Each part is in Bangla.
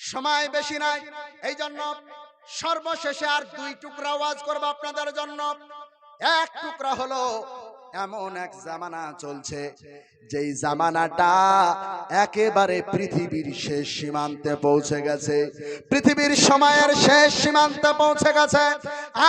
সময় বেশি নাই। এই জন্য সর্বশেষে আর দুই টুকরা ওয়াজ করব আপনাদের জন্য। এক টুকরা হলো এমন এক জামানা চলছে, যেই জামানাটা একেবারে পৃথিবীর শেষ সীমান্তে পৌঁছে গেছে। পৃথিবীর সময়ের শেষ সীমান্তে পৌঁছে গেছে,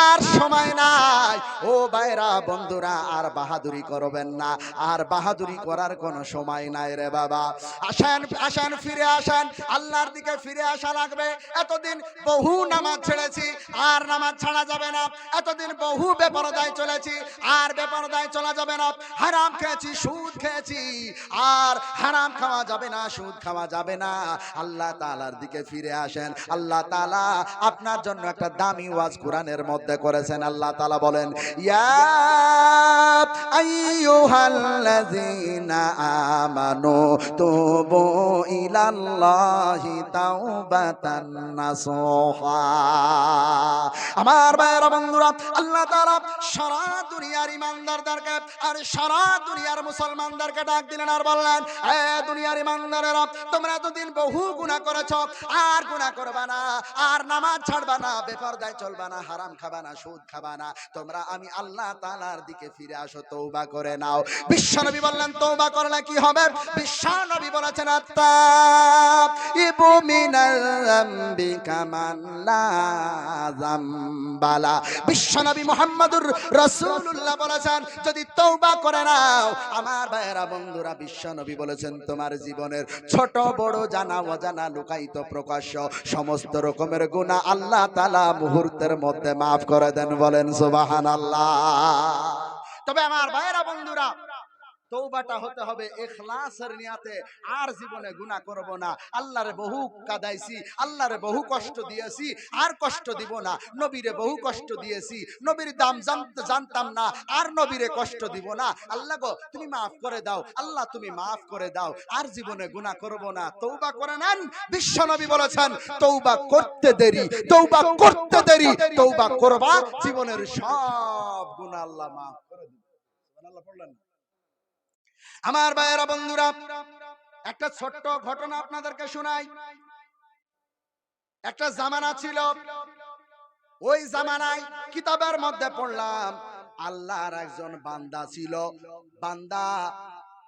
আর সময় নাই। ও বাইরা বন্ধুরা, আর বাহাদুরি করবেন না, আর বাহাদুরি করার কোনো সময় নাই রে বাবা। আসেন আসেন, ফিরে আসেন, আল্লাহর দিকে ফিরে আসা লাগবে। এতদিন বহু নামাজ ছেড়েছি, আর নামাজ ছাড়া যাবে না। এতদিন বহু বেপরদায় চলেছি, আর বেপরদায় চলা যাবে না। হারাম খেয়েছি, সুদ খেয়েছি। আর হারাম খাওয়া যাবে না, সুদ খাওয়া যাবে না। আল্লাহ তাআলার দিকে ফিরে আসেন। আল্লাহ তাআলা আপনার জন্য একটা দামি ওয়াজ কোরআনের মধ্যে করেছেন। আল্লাহ তাআলা বলেন আমানু নাসুহা। আমার ভাইয়েরা বন্ধুরা, আল্লাহ তাআলা সারা দুনিয়ার ইমানদারদেরকে আর সারা দুনিয়ার মুসলমানদেরকে ডাক দিলেন আর বললেন দুনিয়ার ইমানদারেরা, তোমরা এতদিন বহু গুনাহ করেছ, আর গুনাহ করবা না, আর নামাজ ছাড়বা না চলবা না, হারাম খাবা না, সুদ খাবা না। তোমরা আমি আল্লাহ তাআলার দিকে ফিরে আসো, তওবা করে নাও। বিশ্বনবী বললেন, তওবা করলে কি হবে? বিশ্বনবী বলেছেন আত্মা ইবু মিনাল যামবি কামান লা যামবালা। বিশ্বনবী মুহাম্মদুর রাসূলুল্লাহ বলেছেন, যদি তওবা করে নাও। আমার ভাইয়েরা, বন্ধুরা, বিশ্ব নবী বলেছেন, তোমার জীবনের ছোট, বড়, জানা, অজানা, লুকায়িত, প্রকাশ্য সমস্ত রকমের গুণা আল্লাহ তালা মুহূর্তের মধ্যে মাফ করে দেন বলেন, সুবহানাল্লাহ। তবে আমার ভাইয়েরা, বন্ধুরা তৌবাটা হতে হবে এখলাসের নিয়াতে। আর জীবনে গুনাহ করব না। আল্লাহরে বহু কাদাইছি, আল্লাহরে বহু কষ্ট দিয়েছি, আর কষ্ট দিব না। নবীরে বহু কষ্ট দিয়েছি, নবীর দাম জানতে জানতাম না, আর নবীরে কষ্ট দিব না। আল্লাহ গো, তুমি মাফ করে দাও, আল্লাহ তুমি মাফ করে দাও। আর জীবনে গুনাহ করব না। তৌবা করে নেন, বিশ্ব নবী বলেছেন তৌবা করতে দেরি তৌবা করতে দেরি তৌবা করবা, জীবনের সব গুনাহ আল্লাহ মাফ করে দিবে। সুবহানাল্লাহ, পড়লেন? আমার ভাইয়েরা বন্ধুরা, একটা ছোট্ট ঘটনা আপনাদেরকে শোনাই। একটা জামানা ছিল। ওই জামানায় কিতাবের মধ্যে পড়লাম, আল্লাহর একজন বান্দা ছিল। বান্দা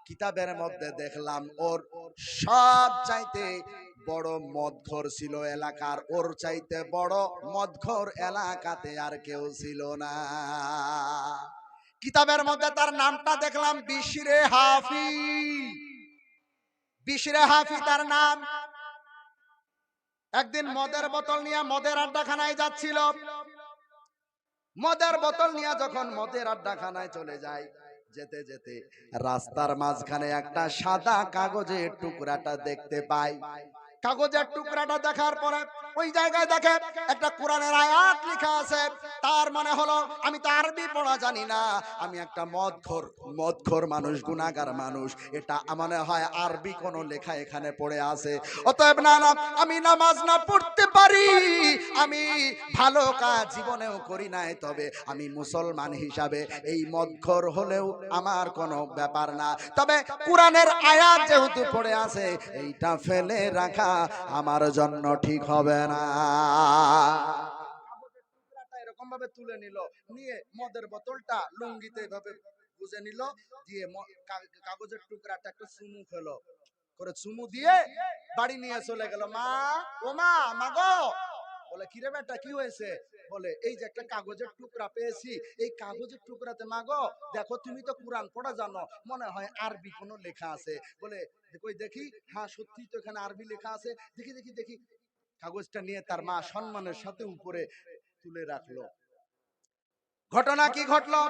কিতাবের মধ্যে দেখলাম, ওর সব চাইতে বড় মদঘর ছিল এলাকার। ওর চাইতে বড় মদঘর এলাকাতে আর কেউ ছিল না। কিতাবের মধ্যে তার নামটা দেখলাম বিশরে হাফি বিশরে হাফি তার নাম। একদিন মদের বোতল নিয়ে মদের আড্ডাখানায় যাচ্ছিল। মদের বোতল নিয়ে যখন মদের আড্ডাখানায় চলে যায়, যেতে যেতে রাস্তার মাঝখানে একটা সাদা কাগজের টুকরাটা দেখতে পাই। কাগজের টুকরাটা দেখার পরে ওই জায়গায় দেখে একটা কোরআনের আয়াত লেখা আছে। তার মানে হলো, আমি তো আরবি পড়া জানি না। আমি একটা মদখোর মদখোর মানুষ, গুনাহগার মানুষ। এটা মনে হয় আরবি কোনো লেখা এখানে পড়ে আছে। অতএব না না, আমি নামাজ না পড়তে পারি। আমি ভালো কাজ জীবনেও করি নাই, তবে আমি মুসলমান হিসাবে এই মদখোর হলেও আমার কোনো ব্যাপার না। তবে কোরআনের আয়াত যেহেতু পড়ে আছে, এইটা ফেলে রাখা আমার জন্য ঠিক হবে না। এরকম ভাবে তুলে নিল, নিয়ে মদের বোতলটা লুঙ্গিতে এভাবে বুঝে নিল, দিয়ে কাগজের টুকরাটা একটা চুমু খেলো। করে চুমু দিয়ে বাড়ি নিয়ে চলে গেল। মা, ও মা মাগো বলে, কিরে বেটা, কি হয়েছে? বলে, এই যে একটা কাগজের টুকরা পেয়েছি, এই কাগজের টুকরাতে মাগো, দেখো তুমি তো কোরআন পড়া জানো, মনে হয় আরবি কোনো লেখা আছে। বলে কই দেখি হ্যাঁ সত্যি তো এখানে আরবি লেখা আছে। দেখি দেখি দেখি, কাগজটা নিয়ে তার মা সম্মানের সাথে উপরে তুলে রাখল। ঘটনা কি ঘটলো?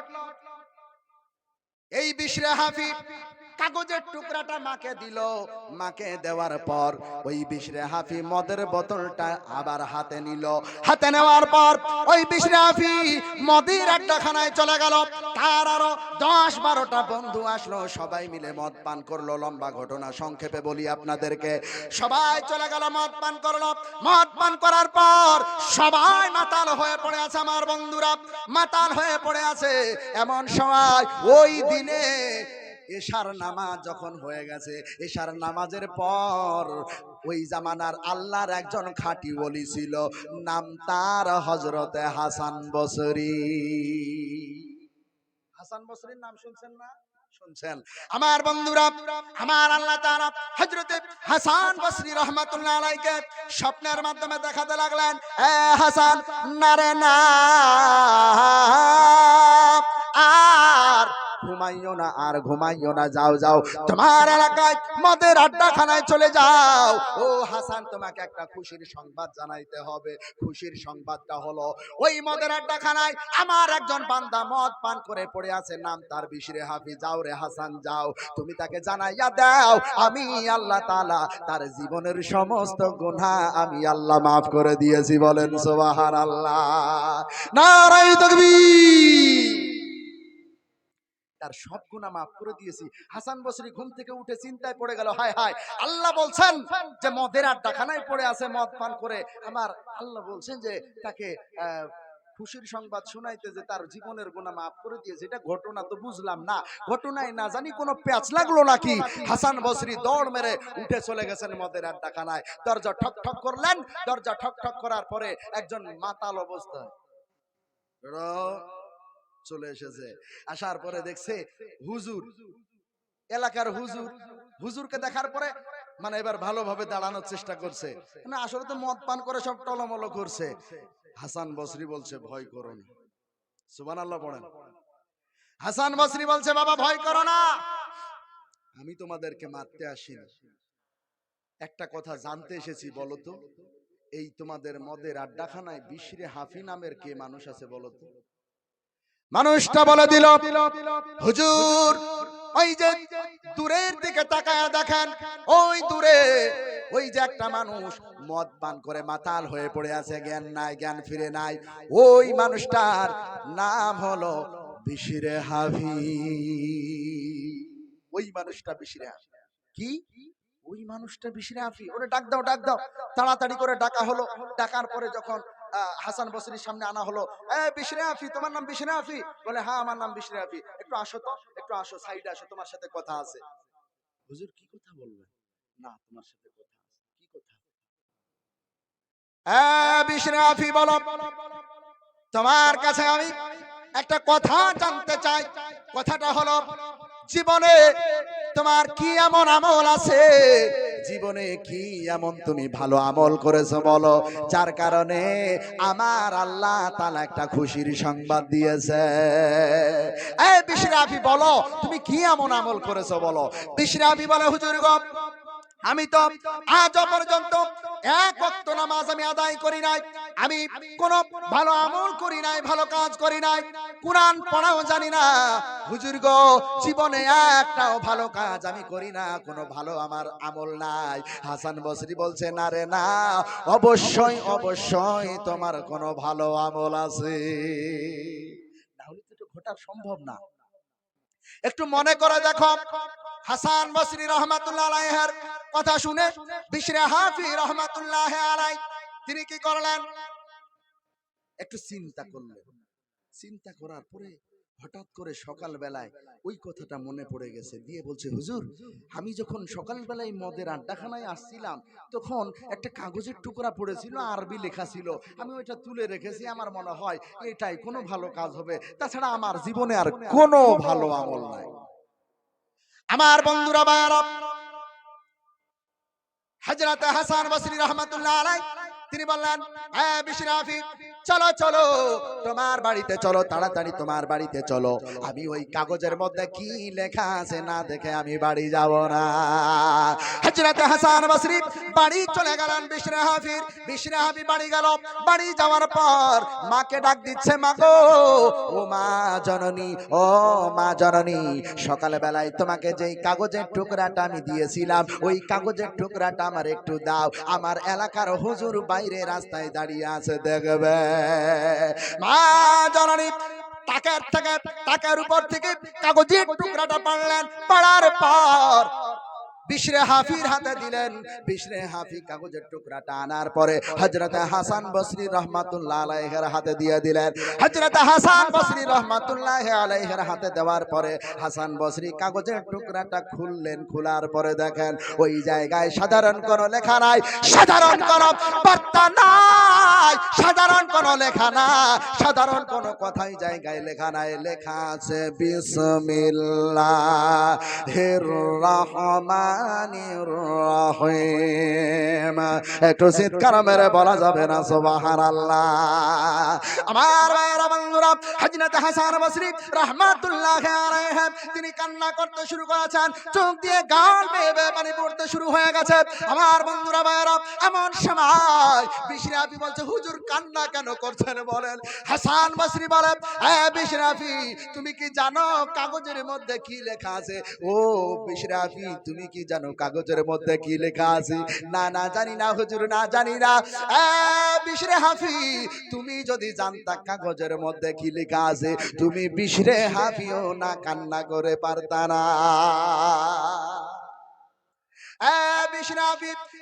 এই বিশরে হাফি কাগজের টুকরাটা মাকে দিল। মাকে দেওয়ার পর ওই বিশরে হাফি মদের বোতলটা আবার হাতে নিল। হাতে নেওয়ার পর ওই বিশরে হাফি মদের একটা খানায় চলে গেল। তার আরও দশ বারোটা বন্ধু আসলো। সবাই মিলে মদ পান করল। লম্বা ঘটনা সংক্ষেপে বলি আপনাদেরকে। সবাই চলে গেল, মদ পান করল। মদ পান করার পর সবাই মাতাল হয়ে পড়ে আছে আমার বন্ধুরা। মাতাল হয়ে পড়ে আছে এমন সময় ওই দিনে এশার নামাজ যখন হয়ে গেছে, এশার নামাজের পর ওই জামানার আল্লাহর একজন খাঁটি ওলি ছিল, নাম তার হজরতে হাসান বসরি। হাসান বসরির নাম শুনছেন না? আমার বন্ধুরা, আমার আল্লাহ তাআলা হযরতে হাসান বসরি রহমাতুল্লাহ আলাইকে স্বপ্নের মাধ্যমে দেখাতে লাগলেন, এ হাসান, নারে না, আর ঘুমাইও না আর ঘুমাইও না, যাও যাও। তোমার এলাকায় মদের আড্ডাখানায় চলে যাও। ও হাসান, তোমাকে একটা খুশির সংবাদ জানাইতে হবে। খুশির সংবাদটা হলো, ওই মদের আড্ডাখানায় আমার একজন বান্দা মদ পান করে পড়ে আছে, নাম তার বিশরে হাফি যাও রে হাসান, যাও। তুমি তাকে জানাইয়া দাও, আমি আল্লাহ তাআলা তার জীবনের সমস্ত গুনাহ আমি আল্লাহ মাফ করে দিয়েছি, বলেন সুবহানাল্লাহ। নারাই তাকবীর। তার সব গুণা মাফ করে দিয়েছি। হাসান বসরি ঘুম থেকে উঠে চিন্তায় পড়ে গেল, হায় হায়, আল্লাহ বলছেন যে মদের আড্ডাখানায় পড়ে আছে মদ পান করে। আমার আল্লাহ বলছেন যে তাকে খুশির সংবাদ শোনাইতে যে তার জীবনের গুণা মাফ করে দিয়েছে, এটা ঘটনা তো বুঝলাম না। ঘটনায় না জানি কোনো প্যাচ লাগল নাকি? হাসান বসরি দৌড় মেরে উঠে চলে গেছেন মদের আড্ডাখানায়। দরজা ঠক ঠক করলেন, দরজা ঠক ঠক করার পরে একজন মাতাল অবস্থায়। চলে এসেছে। আসার পরে দেখছে হুজুর, এলাকার হুজুর, হুজুরকে দেখার পরে মানে এবার ভালোভাবে দাঁড়ানোর চেষ্টা করছে। না আসলে তো মদ পান করে সব টলমল করছে। হাসান বসরি বলছে, ভয় করো না। সুবান আল্লাহ পড়েন। হাসান বসরি বলছে, বাবা, ভয় করো না। আমি তোমাদেরকে মারতে আসিনি। একটা কথা জানতে এসেছি, বলো তো। এই তোমাদের মদের আড্ডাখানায় বিশরে হাফি নামের কে মানুষ আছে, বলো তো? মানুষটা বলে দিল, হুজুর, ওই যে দূরের দিকে তাকায় দেখেন, ওই দূরে, ওই যে একটা মানুষ মদ পান করে মাতাল হয়ে পড়ে আছে, জ্ঞান নাই, জ্ঞান ফিরে নাই, ওই মানুষটার নাম হলো বিশিরে হাভি ওই মানুষটা বিশিরে হাভি কি? ওই মানুষটা বিশিরে হাফি ওরে ডাক দাও ডাক দাও। তাড়াতাড়ি করে ডাকা হলো। ডাকার পরে যখন হাসান বসরির সামনে আনা হলো। এ বিশরে আফি তোমার নাম বিশরে আফি বলে হ্যাঁ আমার নাম বিশরে আফি একটু আসো তো একটু আসো সাইডে আসো তোমার সাথে কথা আছে। হুজুর কি কথা বলবেন? না তোমার সাথে কথা আছে। কি কথা? হ্যাঁ বিশরে আফি বলো। তোমার কাছে আমি একটা কথা জানতে চাই। কথাটা হলো জীবনে তোমার কি এমন আমল আছে জীবনে কি এমন তুমি ভালো আমল করেছ বলো? যার কারণে আমার আল্লাহ তালা একটা খুশির সংবাদ দিয়েছে। এই বিশরাফি বলো, তুমি কি এমন আমল করেছ বলো? বিশরাফি বলে হুজুর গো আমি তো আজ পর্যন্ত এক ওয়াক্ত নামাজ আমি আদায় করি নাই। আমি কোন ভালো আমল করি নাই, ভালো কাজ করি নাই। কোরআন পড়াও জানি না। হুজুর গো, জীবনে একটাও ভালো কাজ আমি করি না, কোনো ভালো আমার আমল নাই। হাসান বসরি বলছে, না রে, না, অবশ্যই অবশ্যই তোমার কোনো ভালো আমল আছে। তাহলে তো ঘটা সম্ভব না। একটু মনে করে দেখো, হাসান বসরি রহমাতুল্লাহ আলাইহের কথা শুনে, বিশরে হাফি রহমাতুল্লাহ আলাই তিনি কি করলেন? একটু চিন্তা করলেন। চিন্তা করার পরে হঠাৎ করে সকাল বেলায় ওই কথাটা মনে পড়ে গেছে। দিয়ে বলছে, হুজুর, আমি যখন সকাল বেলায় মদের আড্ডাখানায় আসছিলাম, তখন একটা কাগজের টুকরা পড়েছিল, আরবি লেখা ছিল। আমি ওইটা তুলে রেখেছি, আমার মনে হয় এটাই কোনো ভালো কাজ হবে। তাছাড়া আমার জীবনে আর কোনো ভালো আমল নাই। আমার বন্ধুরা বায়ারা হজরত হাসান বসরি রহমতুল্লাহ আলাই তিনি বললেন হ্যাঁ বিশরাফি চলো চলো, তোমার বাড়িতে চলো, তাড়াতাড়ি তোমার বাড়িতে চলো। আমি ওই কাগজের মধ্যে কি লেখা আছে না দেখে আমি বাড়ি যাব না। হজরত হাসান বসরি বাড়ি চলে গেলেন বিশরে হাফির বিশরে হাফি বাড়ি গেল। বাড়ি যাওয়ার পর মাকে ডাক দিচ্ছে, মা গো, ও মা জননী, ও মা জননী সকাল বেলায় তোমাকে যেই কাগজের টুকরাটা আমি দিয়েছিলাম, ওই কাগজের টুকরাটা আমার একটু দাও। আমার এলাকার হুজুর বাইরে রাস্তায় দাঁড়িয়ে আছে, দেখবে? মা জননী তাকের থেকে তাকের উপর থেকে কাগজের টুকরাটা পাড়লেন পাড়ার পর বিশরে হাফির হাতে দিলেন। বিশরে হাফি কাগজের টুকরাটা আনার পরে হজরত হাসান বসরি রহমাতুল্লাহ হাতে দিয়ে দিলেন। হজরত হাসান বসরি রহমাতুল্লাহ আলাইহের হাতে দেওয়ার পরে হাসান বসরি কাগজের টুকরাটা খুললেন। খোলার পরে দেখেন ওই জায়গায় সাধারণ কোনো লেখা নাই। সাধারণ কোনো বার্তা নাই। সাধারণ কোনো লেখা না সাধারণ কোনো কথাই জায়গায় লেখা নাই। লেখা আছে বিসমিল্লাহ হের রহমানির একটু চিৎকার মেরে বলা যাবে না সুবাহান আল্লাহ আমার ভাইয়েরা বন্ধুরা হাসান বসরি রহমাতুল্লাহ তিনি কান্না করতে শুরু করেছেন। চোখ দিয়ে গান পানি পড়তে শুরু হয়ে গেছে। আমার বন্ধুরা ভাইয়েরা, এমন সময় বলছে, হুজুর কান্না কেন করছেন বলেন? হাসান বসরি হ্যাঁ বিশরাফি, তুমি কি জানো কাগজের মধ্যে কি লেখা আছে? ও বিশরাফি, তুমি কি জানো কাগজের মধ্যে কি লেখা আছে? না না জানি না হুজুর না জানি না। বিশরে হাফি তুমি যদি জানতা কাগজের মধ্যে কি লেখা আছে তুমি বিশরে হাফিও না কান্না করে পারতা না।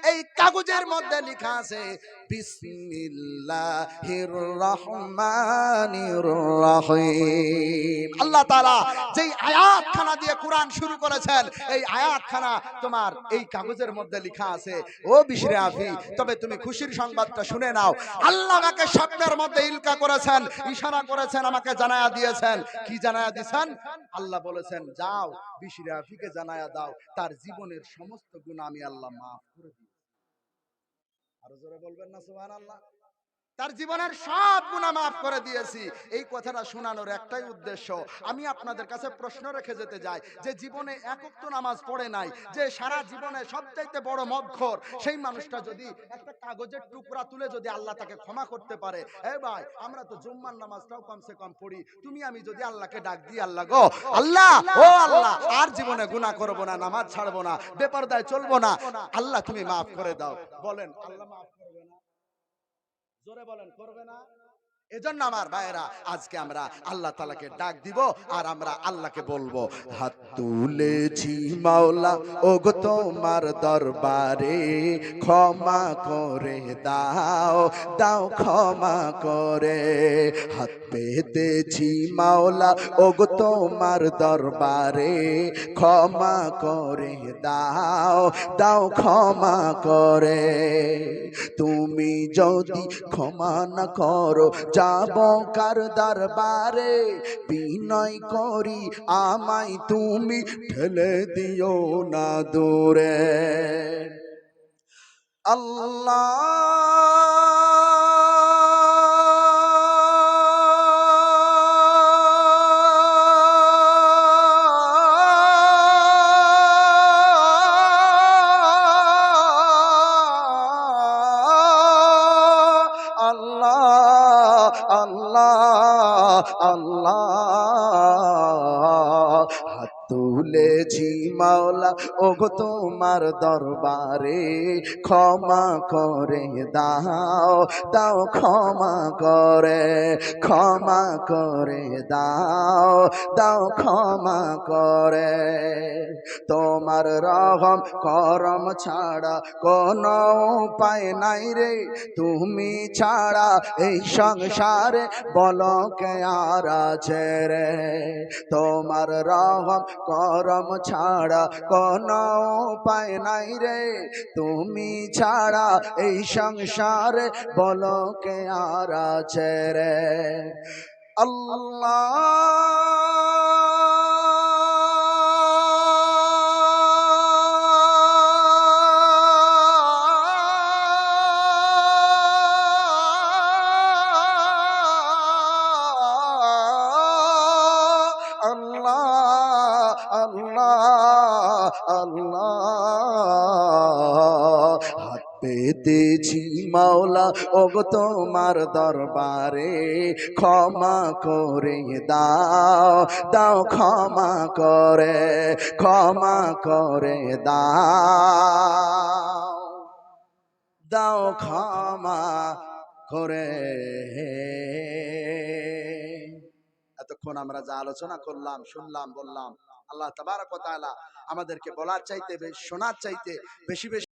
এই কাগজের মধ্যে লেখা আছে যেই দিয়ে শুরু করেছেন, এই তোমার এই কাগজের মধ্যে লেখা আছে, ও বিশরে আফি, তবে তুমি খুশির সংবাদটা শুনে নাও। আল্লাহ আমাকে স্বপ্নের মধ্যে ইলকা করেছেন, ইশারা করেছেন, আমাকে জানায়া দিয়েছেন। কি জানায়া দিয়েছেন? আল্লাহ বলেছেন, যাও, বিশরে আফিকে জানায়া দাও, তার জীবনের সমস্ত গুণ আমি আল্লাহ মাফ করে দিই আরও জোরে বলবেন না সুবহানাল্লাহ। তার জীবনের সব গুণা মাফ করে দিয়েছি। এই কথাটা শোনানোর একটাই উদ্দেশ্য। আমি আপনাদের কাছে প্রশ্ন রেখে যেতে যাই। যে জীবনে একক তো নামাজ পড়ে নাই, যে সারা জীবনে সবচাইতে বড় মদখর সেই মানুষটা যদি একটা কাগজের টুকরা তুলে যদি আল্লাহ তাকে ক্ষমা করতে পারে এ ভাই, আমরা তো জুম্মার নামাজটাও কমসে কম পড়ি। তুমি আমি যদি আল্লাহকে ডাক দিই, আল্লাহ গো, আল্লাহ, ও আল্লাহ, আর জীবনে গুনাহ করব না, নামাজ ছাড়বো না, বেপরদায় চলবো না। আল্লাহ তুমি মাফ করে দাও। বলেন, আল্লাহ মাফ করবে না। জোরে বলেন করবে না? এজন্য আমার ভাইয়েরা, আজকে আমরা আল্লাহ তালাকে ডাক দিব আর আমরা আল্লাহকে বলব, হাত তুলেছি মাওলা ও গো তোমার দরবারে ক্ষমা করে দাও দাও ক্ষমা করে। হাত পেতেছি মাওলা ও গো তোমার দরবারে ক্ষমা করে দাও দাও ক্ষমা করে। তুমি যদি ক্ষমা না করো যাব কার দরবারে? বিনয় করি আমায় তুমি ঠেলে দিও না দূরে। আল্লাহ আল্লাহ তুলেছি মাওলা ও গো তোমার দরবারে ক্ষমা করে দাও দাও ক্ষমা করে ক্ষমা করে দাও দাও ক্ষমা করে। তোমার রহম, করম ছাড়া কোন উপায় নাই রে, তুমি ছাড়া এই সংসারে বলো কে আর আছে রে। তোমার রহম করম ছাড়া কোন উপায় নাই রে। তুমি ছাড়া এই সংসারে বলো কে আর আছে রে। আল্লাহ পেতেছি মাওলা, ওগো তোমার দরবারে ক্ষমা করে দাও দাও ক্ষমা করে ক্ষমা করে দাও দাও ক্ষমা করে এতক্ষণ আমরা যা আলোচনা করলাম, শুনলাম, বললাম, আল্লাহ তাবারক তাআলা আমাদেরকে বলার চাইতে বেশ শোনার চাইতে বেশি বেশি